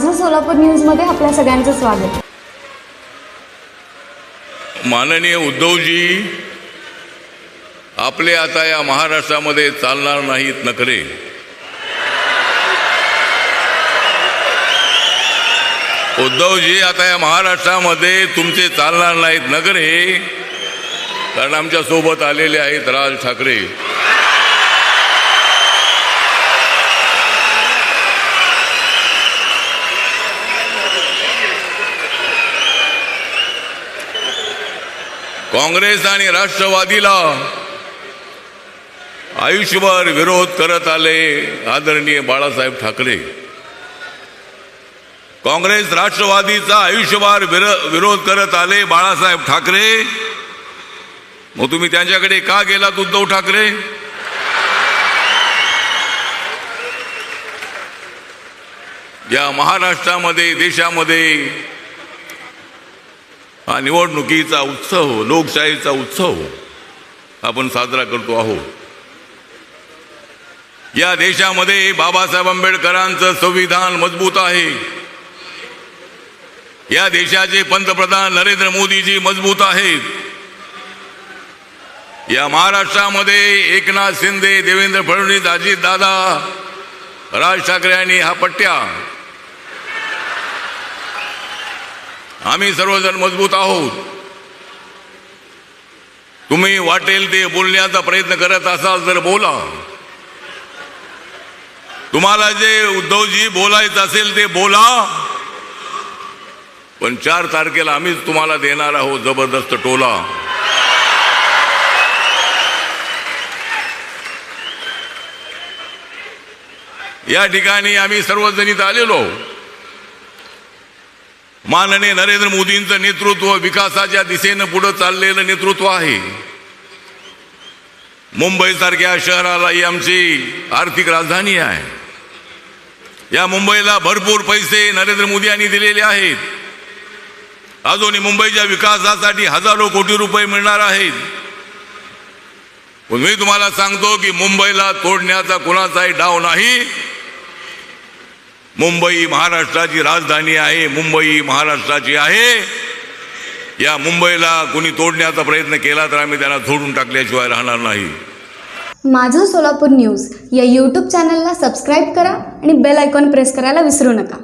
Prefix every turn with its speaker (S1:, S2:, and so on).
S1: माझं सोलापूर न्यूजमध्ये आपल्या सगळ्यांचं स्वागत.
S2: माननीय उद्धवजी आपले आता या महाराष्ट्रामध्ये चालणार नाहीत नखरे. उद्धवजी आता या महाराष्ट्रामध्ये तुमचे चालणार नाहीत नखरे कारण आमच्यासोबत आलेले आहेत राज ठाकरे. काँग्रेस आणि राष्ट्रवादीला आयुष्यभर विरोध करत आले आदरणीय बाळासाहेब ठाकरे. काँग्रेस राष्ट्रवादीचा आयुष्यभर विरोध करत आले बाळासाहेब ठाकरे. मग तुम्ही त्यांच्याकडे का गेलात उद्धव ठाकरे? या महाराष्ट्रामध्ये देशामध्ये हा निवडणुकीचा उत्सव लोकशाहीचा उत्सव आपण साजरा करतो आहोत. या देशामध्ये बाबासाहेब आंबेडकरांचं संविधान मजबूत आहे. या देशाचे पंतप्रधान नरेंद्र मोदीजी मजबूत आहेत. या महाराष्ट्रामध्ये एकनाथ शिंदे देवेंद्र फडणवीस अजितदादा राज ठाकरे आणि हा पट्ट्या आम्ही सर्वजण मजबूत आहोत. तुम्ही वाटेल ते बोलण्याचा प्रयत्न करत असाल तर बोला. तुम्हाला जे उद्धवजी बोलायचं असेल ते बोला. पण चार तारखेला आम्हीच तुम्हाला देणार आहोत जबरदस्त टोला. या ठिकाणी आम्ही सर्वजणीत आलेलो. माननीय नरेंद्र मोदींचं नेतृत्व विकासाच्या दिशेनं पुढं चाललेलं नेतृत्व आहे. मुंबईसारख्या शहराला ही आमची आर्थिक राजधानी आहे. या मुंबईला भरपूर पैसे नरेंद्र मोदी यांनी दिलेले आहेत. अजूनही मुंबईच्या विकासासाठी हजारो कोटी रुपये मिळणार आहेत. पण मी तुम्हाला सांगतो की मुंबईला तोडण्याचा कुणाचाही डाव नाही. मुंबई महाराष्ट्राची राजधानी आहे मुंबई महाराष्ट्राची आहे. या मुंबईला कुणी तोडण्याचा प्रयत्न केला तर आम्ही त्यांना सोडून टाकल्याशिवाय राहणार नाही.
S1: माझं सोलापूर न्यूज या यूट्यूब चॅनलला सबस्क्राईब करा आणि बेल आयकॉन प्रेस करायला विसरू नका.